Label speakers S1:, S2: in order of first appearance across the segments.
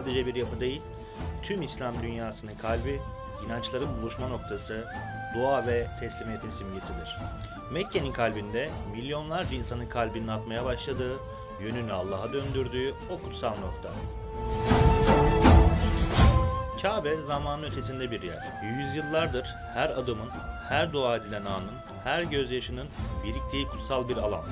S1: sadece bir yapı değil, tüm İslam dünyasının kalbi, inançların buluşma noktası, dua ve teslimiyetin simgesidir. Mekke'nin kalbinde milyonlarca insanın kalbinin atmaya başladığı, yönünü Allah'a döndürdüğü o kutsal nokta. Kabe zamanın ötesinde bir yer. Yüzyıllardır her adımın, her dua edilen anın, her gözyaşının biriktiği kutsal bir alan.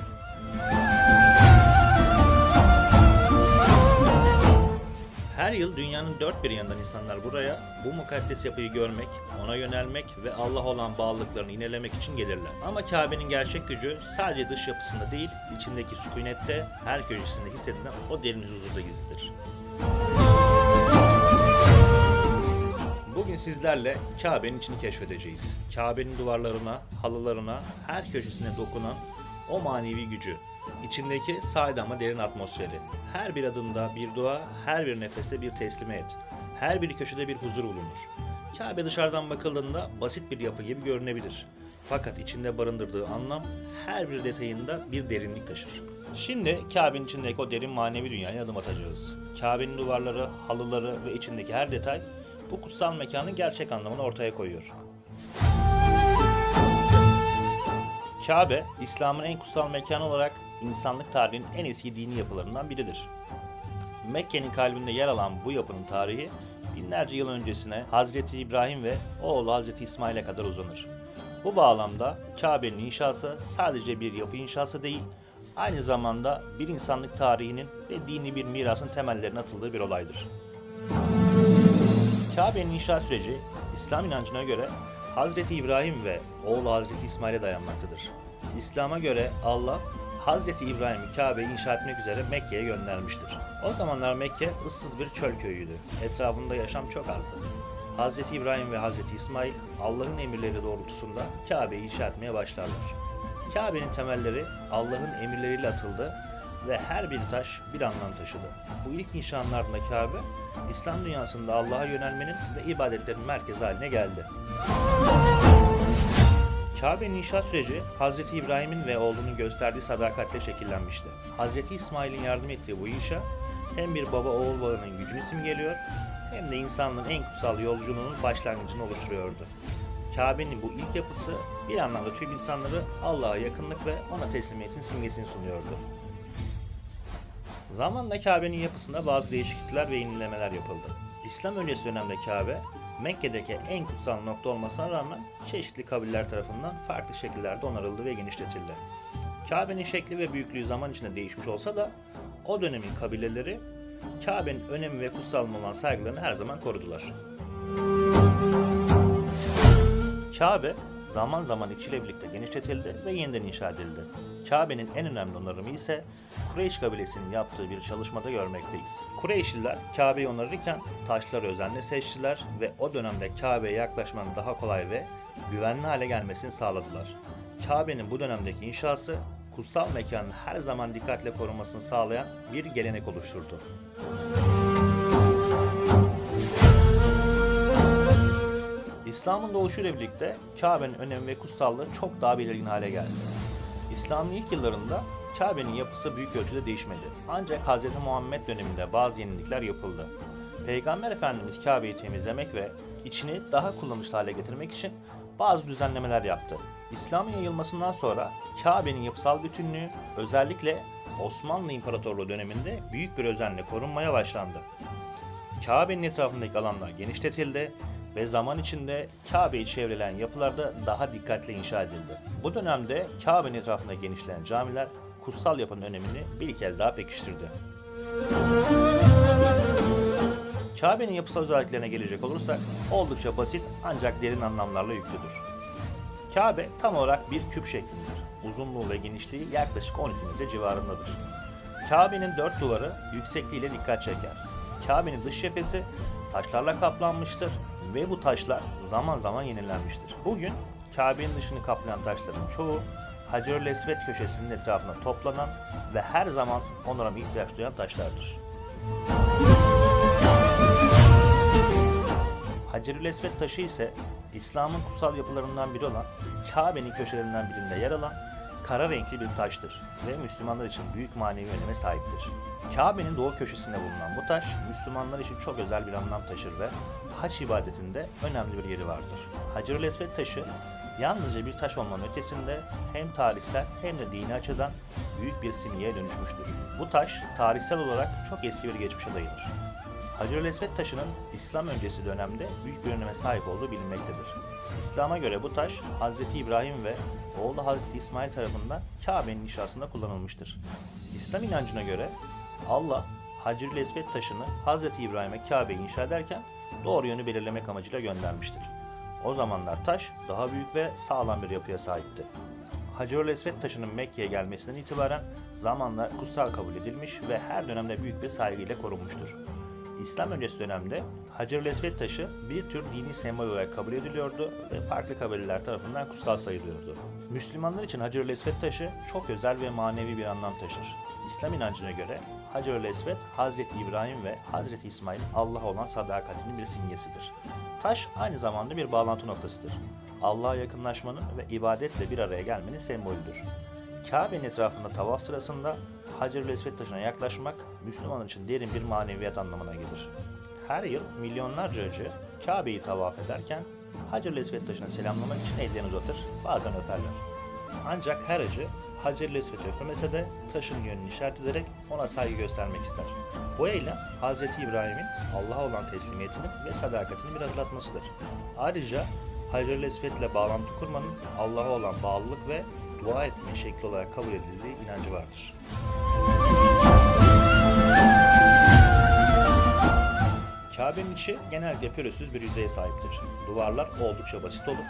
S1: Her yıl dünyanın dört bir yanından insanlar buraya bu mukaddes yapıyı görmek, ona yönelmek ve Allah olan bağlılıklarını inelemek için gelirler. Ama Kabe'nin gerçek gücü sadece dış yapısında değil, içindeki sükunette, her köşesinde hissedilen o derin huzurda gizlidir. Bugün sizlerle Kabe'nin içini keşfedeceğiz. Kabe'nin duvarlarına, halılarına, her köşesine dokunan o manevi gücü, içindeki sade ama derin atmosferi. Her bir adımda bir dua, her bir nefeste bir teslimiyet, her bir köşede bir huzur bulunur. Kabe dışarıdan bakıldığında basit bir yapı gibi görünebilir. Fakat içinde barındırdığı anlam her bir detayında bir derinlik taşır. Şimdi Kabe'nin içindeki o derin manevi dünyaya adım atacağız. Kabe'nin duvarları, halıları ve içindeki her detay bu kutsal mekanın gerçek anlamını ortaya koyuyor. Kabe, İslam'ın en kutsal mekanı olarak insanlık tarihinin en eski dini yapılarından biridir. Mekke'nin kalbinde yer alan bu yapının tarihi binlerce yıl öncesine Hazreti İbrahim ve oğlu Hazreti İsmail'e kadar uzanır. Bu bağlamda Kabe'nin inşası sadece bir yapı inşası değil, aynı zamanda bir insanlık tarihinin ve dini bir mirasın temellerine atıldığı bir olaydır. Kabe'nin inşa süreci İslam inancına göre Hazreti İbrahim ve oğlu Hazreti İsmail'e dayanmaktadır. İslam'a göre Allah Hazreti İbrahim'i Kabe'yi inşa etmek üzere Mekke'ye göndermiştir. O zamanlar Mekke ıssız bir çöl köyüydü. Etrafında yaşam çok azdı. Hazreti İbrahim ve Hazreti İsmail Allah'ın emirleri doğrultusunda Kabe'yi inşa etmeye başlarlar. Kabe'nin temelleri Allah'ın emirleriyle atıldı ve her bir taş bir anlam taşıdı. Bu ilk inşanın ardında Kabe, İslam dünyasında Allah'a yönelmenin ve ibadetlerin merkezi haline geldi. Kabe'nin inşa süreci Hazreti İbrahim'in ve oğlunun gösterdiği sadakatle şekillenmişti. Hazreti İsmail'in yardım ettiği bu inşa hem bir baba oğul bağının gücünü simgeliyor hem de insanlığın en kutsal yolculuğunun başlangıcını oluşturuyordu. Kabe'nin bu ilk yapısı bir anlamda tüm insanları Allah'a yakınlık ve ona teslimiyetin simgesini sunuyordu. Zamanla Kabe'nin yapısında bazı değişiklikler ve yenilemeler yapıldı. İslam öncesi dönemde Kabe, Mekke'deki en kutsal nokta olmasına rağmen çeşitli kabiller tarafından farklı şekillerde onarıldı ve genişletildi. Kabe'nin şekli ve büyüklüğü zaman içinde değişmiş olsa da o dönemin kabileleri Kabe'nin önemi ve kutsalına olan saygılarını her zaman korudular. Kabe zaman zaman içiyle birlikte genişletildi ve yeniden inşa edildi. Kabe'nin en önemli onarımı ise Kureyş kabilesinin yaptığı bir çalışmada görmekteyiz. Kureyşliler Kabe'yi onarırken taşları özenle seçtiler ve o dönemde Kabe'ye yaklaşmanın daha kolay ve güvenli hale gelmesini sağladılar. Kabe'nin bu dönemdeki inşası kutsal mekanın her zaman dikkatle korunmasını sağlayan bir gelenek oluşturdu. İslam'ın doğuşuyla birlikte Kabe'nin önemi ve kutsallığı çok daha belirgin hale geldi. İslam'ın ilk yıllarında Kabe'nin yapısı büyük ölçüde değişmedi. Ancak Hz. Muhammed döneminde bazı yenilikler yapıldı. Peygamber Efendimiz Kabe'yi temizlemek ve içini daha kullanışlı hale getirmek için bazı düzenlemeler yaptı. İslam'ın yayılmasından sonra Kabe'nin yapısal bütünlüğü özellikle Osmanlı İmparatorluğu döneminde büyük bir özenle korunmaya başlandı. Kabe'nin etrafındaki alanlar genişletildi ve zaman içinde Kabe'yi çevreleyen yapılar da daha dikkatli inşa edildi. Bu dönemde Kabe'nin etrafında genişleyen camiler kutsal yapının önemini bir kez daha pekiştirdi. Kabe'nin yapısal özelliklerine gelecek olursak oldukça basit ancak derin anlamlarla yüklüdür. Kabe tam olarak bir küp şeklindedir. Uzunluğu ve genişliği yaklaşık 12 metre civarındadır. Kabe'nin dört duvarı yüksekliğiyle dikkat çeker. Kabe'nin dış cephesi taşlarla kaplanmıştır ve bu taşlar zaman zaman yenilenmiştir. Bugün Kabe'nin dışını kaplayan taşların çoğu Hacer-ül Esved köşesinin etrafına toplanan ve her zaman onlara ihtiyaç duyan taşlardır. Hacerül Esved taşı ise İslam'ın kutsal yapılarından biri olan Kabe'nin köşelerinden birinde yer alan kara renkli bir taştır ve Müslümanlar için büyük manevi öneme sahiptir. Kabe'nin doğu köşesinde bulunan bu taş, Müslümanlar için çok özel bir anlam taşır ve haç ibadetinde önemli bir yeri vardır. Hacer-ül Esved taşı, yalnızca bir taş olmanın ötesinde hem tarihsel hem de dini açıdan büyük bir simgeye dönüşmüştür. Bu taş, tarihsel olarak çok eski bir geçmişe dayanır. Hacer-ül Esved taşının İslam öncesi dönemde büyük bir öneme sahip olduğu bilinmektedir. İslam'a göre bu taş Hazreti İbrahim ve oğlu Hazreti İsmail tarafından Kabe'nin inşasında kullanılmıştır. İslam inancına göre Allah Hacer-ül Esved taşını Hazreti İbrahim'e Kabe'yi inşa ederken doğru yönü belirlemek amacıyla göndermiştir. O zamanlar taş daha büyük ve sağlam bir yapıya sahipti. Hacer-ül Esved taşının Mekke'ye gelmesinden itibaren zamanla kutsal kabul edilmiş ve her dönemde büyük bir saygıyla korunmuştur. İslam öncesi dönemde Hacer-ül Esved taşı bir tür dini sembol olarak kabul ediliyordu ve farklı kabileler tarafından kutsal sayılıyordu. Müslümanlar için Hacer-ül Esved taşı çok özel ve manevi bir anlam taşır. İslam inancına göre Hacer-ül Esved, Hazreti İbrahim ve Hazreti İsmail'in Allah'a olan sadakatinin bir simgesidir. Taş aynı zamanda bir bağlantı noktasıdır. Allah'a yakınlaşmanın ve ibadetle bir araya gelmenin sembolüdür. Kabe'nin etrafında tavaf sırasında Hacer-ül Esved taşına yaklaşmak Müslüman için derin bir maneviyat anlamına gelir. Her yıl milyonlarca önce Kabe'yi tavaf ederken Hacer-ül Esved taşına selamlamak için ellerini uzatır, bazen öperler. Ancak her acı Hacer-ül Esved'i öpemese de taşın yönünü işaret ederek ona saygı göstermek ister. Bu eylem Hazreti İbrahim'in Allah'a olan teslimiyetini ve sadakatini bir hatırlatmasıdır. Ayrıca Hacer-ül Esved ile bağlantı kurmanın Allah'a olan bağlılık ve dua etme şekli olarak kabul edildiği inancı vardır. Kabe'nin içi genellikle pürüzsüz bir yüzeye sahiptir. Duvarlar oldukça basit olup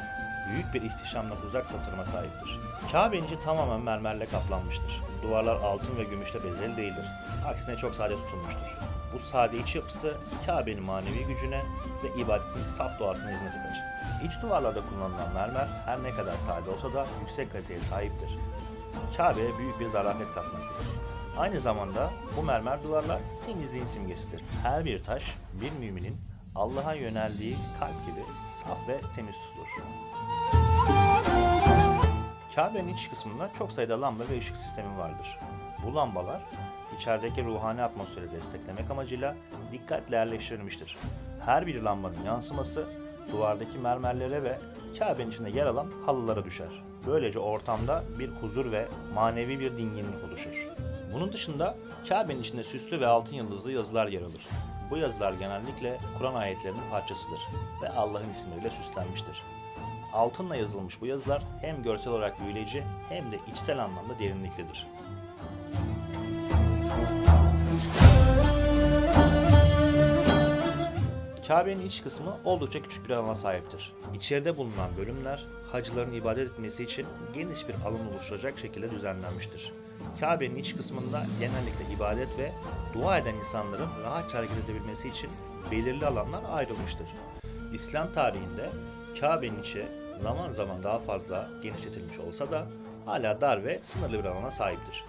S1: büyük bir ihtişamla uzak tasarıma sahiptir. Kabe'nin içi tamamen mermerle kaplanmıştır. Duvarlar altın ve gümüşle bezeli değildir. Aksine çok sade tutulmuştur. Bu sade iç yapısı Kabe'nin manevi gücüne ve ibadetin saf doğasına hizmet eder. İç duvarlarda kullanılan mermer her ne kadar sade olsa da yüksek kaliteye sahiptir. Kabe'ye büyük bir zarafet katmaktadır. Aynı zamanda bu mermer duvarlar temizliğin simgesidir. Her bir taş bir müminin Allah'a yöneldiği kalp gibi saf ve temiz tutulur. Kabe'nin iç kısmında çok sayıda lamba ve ışık sistemi vardır. Bu lambalar içerideki ruhani atmosferi desteklemek amacıyla dikkatle yerleştirilmiştir. Her bir lambanın yansıması duvardaki mermerlere ve Kabe'nin içinde yer alan halılara düşer. Böylece ortamda bir huzur ve manevi bir dinginlik oluşur. Bunun dışında Kabe'nin içinde süslü ve altın yıldızlı yazılar yer alır. Bu yazılar genellikle Kur'an ayetlerinin parçasıdır ve Allah'ın isimleriyle süslenmiştir. Altınla yazılmış bu yazılar hem görsel olarak büyüleyici hem de içsel anlamda derinliklidir. Kabe'nin iç kısmı oldukça küçük bir alana sahiptir. İçeride bulunan bölümler hacıların ibadet etmesi için geniş bir alan oluşturacak şekilde düzenlenmiştir. Kabe'nin iç kısmında genellikle ibadet ve dua eden insanların rahatça hareket edebilmesi için belirli alanlar ayrılmıştır. İslam tarihinde Kabe'nin içi zaman zaman daha fazla genişletilmiş olsa da hala dar ve sınırlı bir alana sahiptir.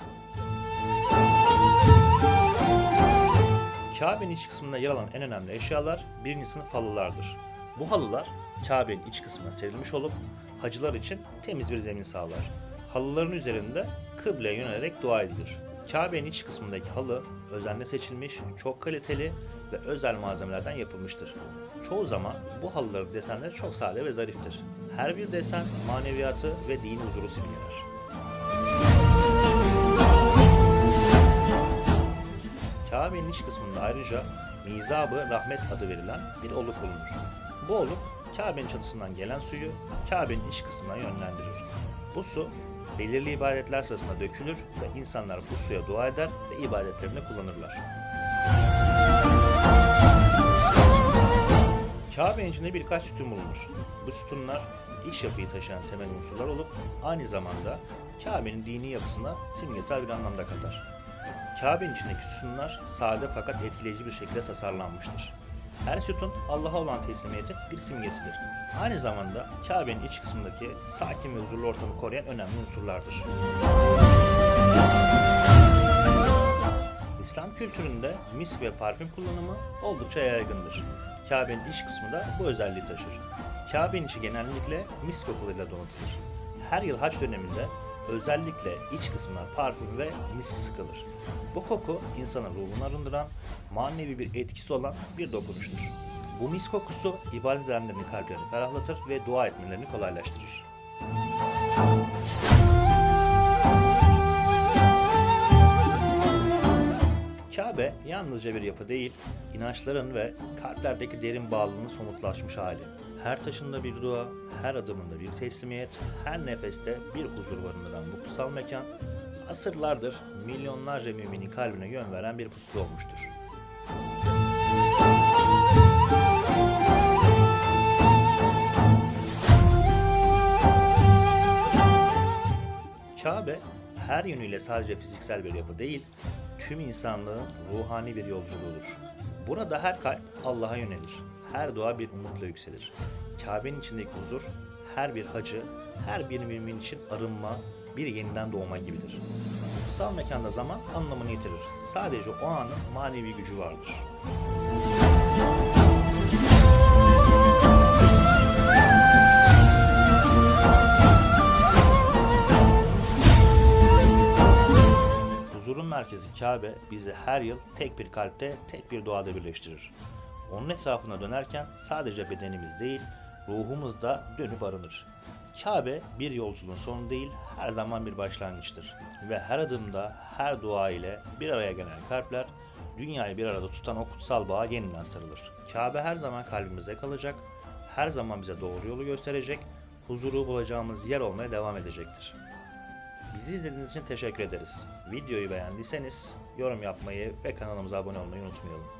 S1: Kabe'nin iç kısmında yer alan en önemli eşyalar birinci sınıf halılardır. Bu halılar Kabe'nin iç kısmına serilmiş olup hacılar için temiz bir zemin sağlar. Halıların üzerinde kıbleye yönelerek dua edilir. Kabe'nin iç kısmındaki halı özenle seçilmiş, çok kaliteli ve özel malzemelerden yapılmıştır. Çoğu zaman bu halıların desenleri çok sade ve zariftir. Her bir desen maneviyatı ve dini huzuru simgeler. Kabe'nin iç kısmında ayrıca Mizabı Rahmet adı verilen bir oluk bulunur. Bu oluk Kabe'nin çatısından gelen suyu Kabe'nin iç kısmına yönlendirir. Bu su belirli ibadetler sırasında dökülür ve insanlar bu suya dua eder ve ibadetlerinde kullanırlar. Kabe'nin içinde birkaç sütun bulunur. Bu sütunlar iç yapıyı taşıyan temel unsurlar olup aynı zamanda Kabe'nin dini yapısına simgesel bir anlamda katar. Kabe'nin içindeki sütunlar sade fakat etkileyici bir şekilde tasarlanmıştır. Her sütun Allah'a olan teslimiyetin bir simgesidir. Aynı zamanda Kabe'nin iç kısmındaki sakin ve huzurlu ortamı koruyan önemli unsurlardır. İslam kültüründe misk ve parfüm kullanımı oldukça yaygındır. Kabe'nin iç kısmı da bu özelliği taşır. Kabe'nin içi genellikle misk kokularıyla donatılır. Her yıl haç döneminde özellikle iç kısmına parfüm ve misk sıkılır. Bu koku insanın ruhunu arındıran, manevi bir etkisi olan bir dokunuştur. Bu misk kokusu ibadet edenlerin kalplerini ferahlatır ve dua etmelerini kolaylaştırır. Kabe yalnızca bir yapı değil, inançların ve kalplerdeki derin bağlılığın somutlaşmış hali. Her taşında bir dua, her adımında bir teslimiyet, her nefeste bir huzur barındıran bu kutsal mekan, asırlardır milyonlarca müminin kalbine yön veren bir pusula olmuştur. Kabe her yönüyle sadece fiziksel bir yapı değil, tüm insanlığın ruhani bir yolculuğudur. Burada her kalp Allah'a yönelir. Her dua bir umutla yükselir. Kabe'nin içindeki huzur her bir hacı, her bir mümin için arınma, bir yeniden doğma gibidir. Kutsal mekanda zaman anlamını yitirir. Sadece o anın manevi gücü vardır. Huzurun merkezi Kabe bizi her yıl tek bir kalpte, tek bir duada birleştirir. Onun etrafına dönerken sadece bedenimiz değil, ruhumuz da dönüp arınır. Kabe bir yolculuğun sonu değil, her zaman bir başlangıçtır. Ve her adımda, her dua ile bir araya gelen kalpler, dünyayı bir arada tutan o kutsal bağa yeniden sarılır. Kabe her zaman kalbimizde kalacak, her zaman bize doğru yolu gösterecek, huzuru bulacağımız yer olmaya devam edecektir. Bizi izlediğiniz için teşekkür ederiz. Videoyu beğendiyseniz yorum yapmayı ve kanalımıza abone olmayı unutmayalım.